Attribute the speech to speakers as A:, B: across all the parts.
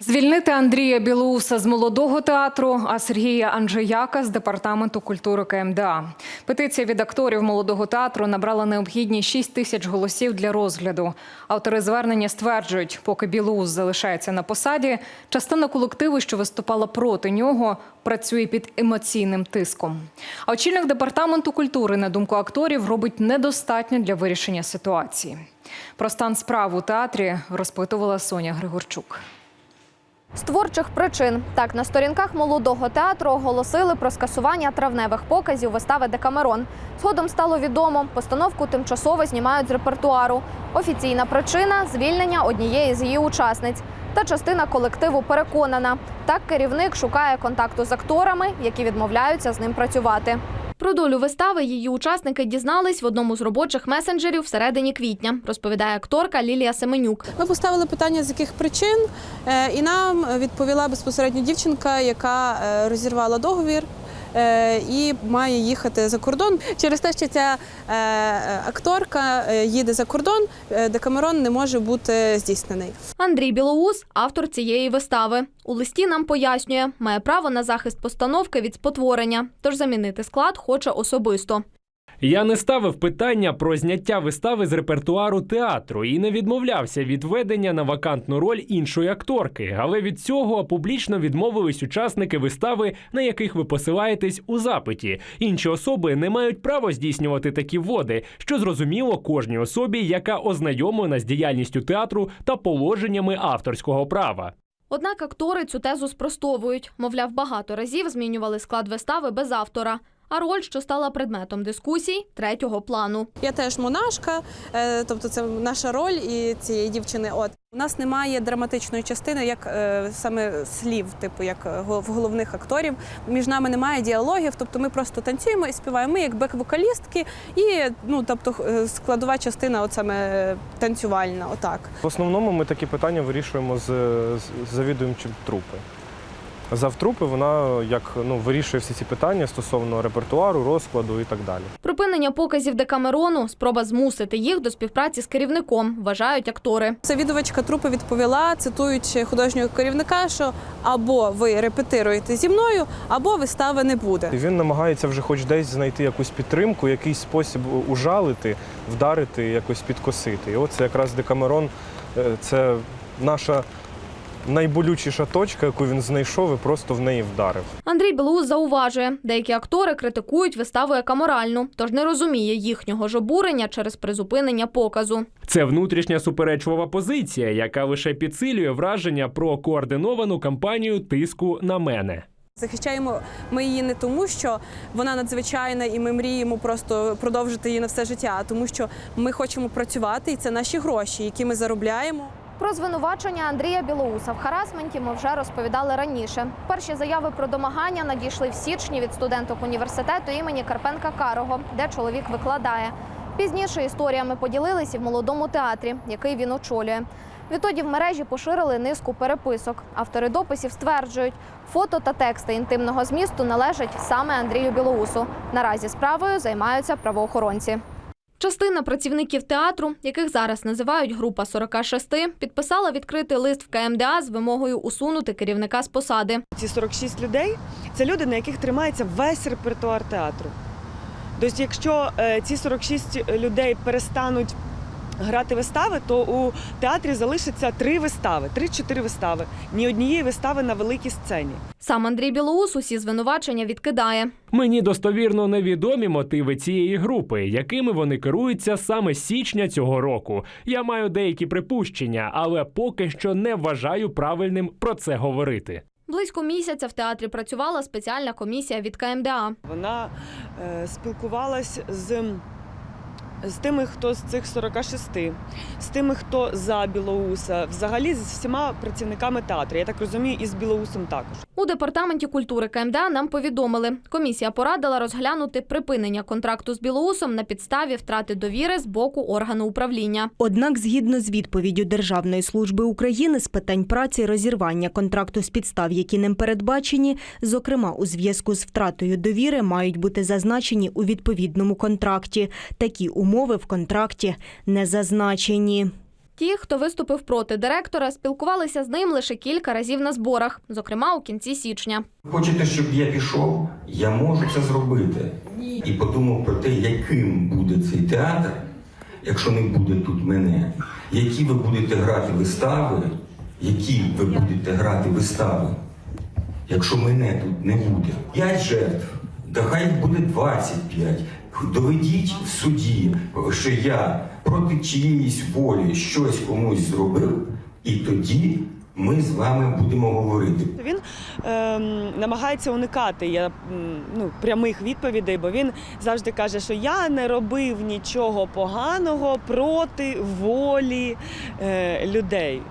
A: Звільнити Андрія Білоуса з молодого театру, а Сергія Анджеяка з департаменту культури КМДА. Петиція від акторів молодого театру набрала необхідні 6 тисяч голосів для розгляду. Автори звернення стверджують, поки Білоус залишається на посаді, частина колективу, що виступала проти нього, працює під емоційним тиском. А очільник департаменту культури, на думку акторів, робить недостатньо для вирішення ситуації. Про стан справ у театрі розпитувала Соня Григорчук.
B: З творчих причин так на сторінках молодого театру оголосили про скасування травневих показів вистави Декамерон. Згодом стало відомо, постановку тимчасово знімають з репертуару. Офіційна причина звільнення однієї з її учасниць. Та частина колективу переконана, так керівник шукає контакту з акторами, які відмовляються з ним працювати. Про долю вистави її учасники дізнались в одному з робочих месенджерів всередині квітня, розповідає акторка Лілія Семенюк.
C: Ми поставили питання, з яких причин, е, і нам відповіла безпосередньо дівчинка, яка е, розірвала договір. Е, І має їхати за кордон через те, що ця е, акторка е, їде за кордон, Декамерон не може бути здійснений.
B: Андрій Білоус, автор цієї вистави. У листі нам пояснює, має право на захист постановки від спотворення, тож замінити склад хоче особисто.
D: Я не ставив питання про зняття вистави з репертуару театру і не відмовлявся від ведення на вакантну роль іншої акторки, але від цього публічно відмовились учасники вистави, на яких ви посилаєтесь у запиті. Інші особи не мають права здійснювати такі вводи, що зрозуміло кожній особі, яка ознайомлена з діяльністю театру та положеннями авторського права.
B: Однак актори цю тезу спростовують. Мовляв, багато разів змінювали склад вистави без автора. А роль, що стала предметом дискусій, третього плану.
C: Я теж монашка, е, тобто це наша роль і цієї дівчини. От у нас немає драматичної частини, як е, саме слів, типу як е, в головних акторів. Між нами немає діалогів, тобто ми просто танцюємо і співаємо. Ми як бек-вокалістки, і ну тобто складова частина, от саме танцювальна, отак.
E: В основному ми такі питання вирішуємо з, з завідуючим трупи. Завтрупи вона як ну, вирішує всі ці питання стосовно репертуару, розкладу і так далі.
B: Припинення показів Декамерону спроба змусити їх до співпраці з керівником, вважають актори.
C: Завідувачка трупи відповіла, цитуючи художнього керівника, що або ви репетируєте зі мною, або вистави не буде.
E: І він намагається вже хоч десь знайти якусь підтримку, якийсь спосіб ужалити, вдарити, якось підкосити. І от це якраз Декамерон, е, це наша найболючіша точка, яку він знайшов і просто в неї вдарив.
B: Андрій Білоус зауважує, деякі актори критикують виставу як аморальну, тож не розуміє їхнього ж обурення через призупинення показу.
D: Це внутрішня суперечлива позиція, яка лише підсилює враження про координовану кампанію тиску на мене.
C: Захищаємо ми її не тому, що вона надзвичайна, і ми мріємо просто продовжити її на все життя, а тому що ми хочемо працювати, і це наші гроші, які ми заробляємо.
B: Про звинувачення Андрія Білоуса в харасменті ми вже розповідали раніше. Перші заяви про домагання надійшли в січні від студенток університету імені Карпенка Карого, де чоловік викладає. Пізніше історіями поділились і в молодому театрі, який він очолює. Відтоді в мережі поширили низку переписок. Автори дописів стверджують, фото та тексти інтимного змісту належать саме Андрію Білоусу. Наразі справою займаються правоохоронці. Частина працівників театру, яких зараз називають група 46, підписала відкритий лист в КМДА з вимогою усунути керівника з посади.
F: Ці 46 людей це люди, на яких тримається весь репертуар театру. Тобто, якщо е, ці 46 людей перестануть грати вистави, то у театрі залишиться три вистави, три-чотири вистави. Ні однієї вистави на великій сцені.
B: Сам Андрій Білоус усі звинувачення відкидає.
D: Мені достовірно невідомі мотиви цієї групи, якими вони керуються саме з січня цього року. Я маю деякі припущення, але поки що не вважаю правильним про це говорити.
B: Близько місяця в театрі працювала спеціальна комісія від КМДА.
F: Вона е, спілкувалась з, з тими, хто з цих 46, з тими, хто за Білоуса, взагалі з всіма працівниками театру. Я так розумію, і з Білоусом також.
B: У департаменті культури КМДА нам повідомили, комісія порадила розглянути припинення контракту з Білоусом на підставі втрати довіри з боку органу управління.
G: Однак, згідно з відповіддю Державної служби України з питань праці, розірвання контракту з підстав, які ним передбачені, зокрема у зв'язку з втратою довіри, мають бути зазначені у відповідному контракті. Такі умови в контракті не зазначені.
B: Ті, хто виступив проти директора, спілкувалися з ним лише кілька разів на зборах, зокрема у кінці січня.
H: Хочете, щоб я пішов? Я можу це зробити. І подумав про те, яким буде цей театр, якщо не буде тут мене. Які ви будете грати вистави, які ви будете грати вистави, якщо мене тут не буде. П'ять жертв, да хай їх буде 25. Доведіть в суді, що я проти чиєїсь волі щось комусь зробив, і тоді ми з вами будемо говорити.
F: Він ем, намагається уникати я, ну, прямих відповідей, бо він завжди каже, що я не робив нічого поганого проти волі е, людей.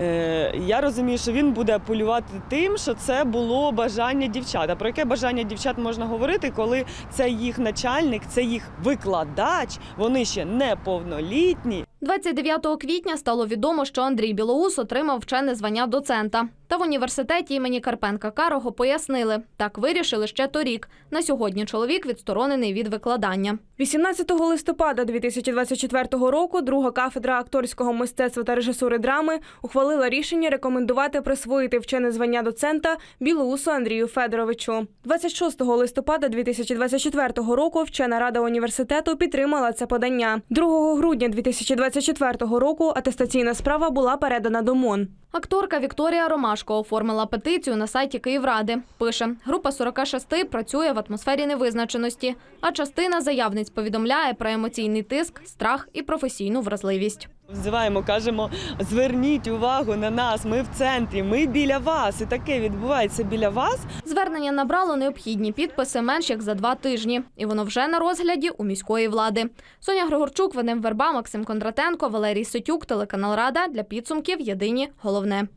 F: Е, я розумію, що він буде апелювати тим, що це було бажання дівчат. А про яке бажання дівчат можна говорити, коли це їх начальник, це їх викладач, вони ще не повнолітні.
B: 29 квітня стало відомо, що Андрій Білоус отримав вчене звання доцента. Та в університеті імені Карпенка Карого пояснили, так вирішили ще торік. На сьогодні чоловік відсторонений від викладання.
I: 18 листопада 2024 року друга кафедра акторського мистецтва та режисури драми ухвалила рішення рекомендувати присвоїти вчене звання доцента Білоусу Андрію Федоровичу. 26 листопада 2024 року вчена рада університету підтримала це подання. 2 грудня 2024 року атестаційна справа була передана до МОН.
B: Акторка Вікторія Ромашко оформила петицію на сайті Київради. Пише, група 46 працює в атмосфері невизначеності, а частина заявниць повідомляє про емоційний тиск, страх і професійну вразливість.
F: Взиваємо, кажемо, зверніть увагу на нас, ми в центрі, ми біля вас. І таке відбувається біля вас.
B: Звернення набрало необхідні підписи менш як за два тижні, і воно вже на розгляді у міської влади. Соня Григорчук, Вадим Верба, Максим Кондратенко, Валерій Сотюк, телеканал Рада для підсумків. Єдині головне.